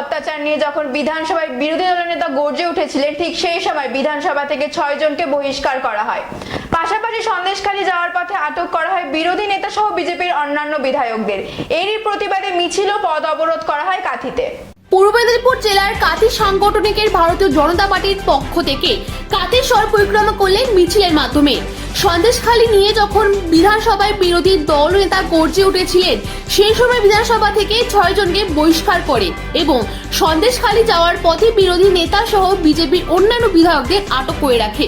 অত্যাচার নিয়ে যখন বিধানসভায় বিরোধী দলের নেতা গর্জে উঠেছিলেন, ঠিক সেই সময় বিধানসভা থেকে ছয় জনকে বহিষ্কার করা হয়। পাশাপাশি সন্দেশখালী যাওয়ার পথে আটক করা হয় বিরোধী নেতা সহ বিজেপির অন্যান্য বিধায়কদের। এরই প্রতিবাদে মিছিল ও পদ অবরোধ করা হয় কাঁথিতে। পূর্ব মেদিনীপুর জেলার কাঁথি সাংগঠনিকের ভারতীয় জনতা পার্টির পক্ষ থেকে কাঁথির স্বর পরিক্রমা করলেন মিছিলের মাধ্যমে। সন্দেশখালী নিয়ে যখন বিধানসভায় বিরোধী দল নেতা গর্জে উঠেছিলেন, সেই সময় বিধানসভা থেকে ছয় জনকে বহিষ্কার করে এবং সন্দেশখালী যাওয়ার পথে বিরোধী নেতা সহ বিজেপির অন্যান্য বিধায়কদের আটক করে রাখে।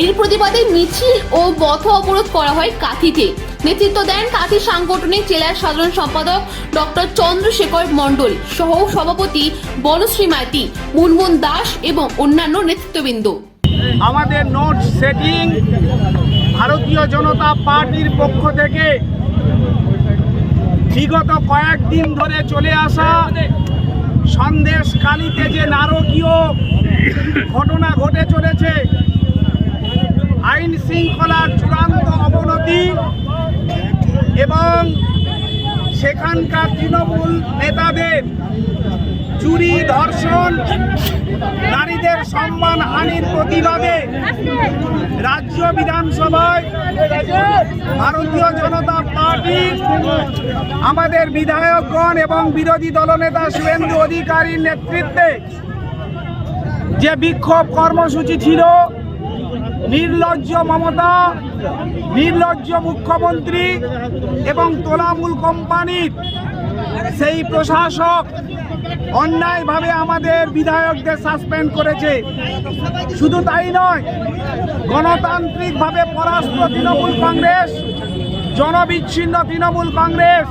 এর প্রতিবাদে মিছিল ও পথ অবরোধ করা হয় কাঁথিতে। নেতৃত্ব দেন কাঁথি সাংগঠনিক জেলার সাধারণ সম্পাদক ডক্টর চন্দ্রশেখর মণ্ডল সহ সভাপতি বনশ্রী মাইতি, মুনমুন দাস এবং অন্যান্য নেতৃত্ববৃন্দ। আমাদের নোট সেটিং ভারতীয় জনতা পার্টির পক্ষ থেকে বিগত কয়েকদিন ধরে চলে আসা সন্দেশ কালিতে যে নারকীয় ঘটনা ঘটে চলেছে, আইন শৃঙ্খলার চূড়ান্ত অবনতি এবং সেখানকার তৃণমূল নেতাদের চুরি ধর্ষণ নারীদের সম্মান হানির প্রতিবাদে রাজ্য বিধানসভায় ভারতীয় জনতা পার্টি, আমাদের বিধায়কগণ এবং বিরোধী দলনেতা শুভেন্দু অধিকারীর নেতৃত্বে যে বিক্ষোভ কর্মসূচি ছিল, নির্লজ্জ মমতা, নির্লজ্জ মুখ্যমন্ত্রী এবং তোলামূল কোম্পানির, সেই প্রশাসক অন্যায়ভাবে আমাদের বিধায়কদের সাসপেন্ড করেছে। শুধু তাই নয়, গণতান্ত্রিকভাবে পরাস্ত তৃণমূল কংগ্রেস, জনবিচ্ছিন্ন তৃণমূল কংগ্রেস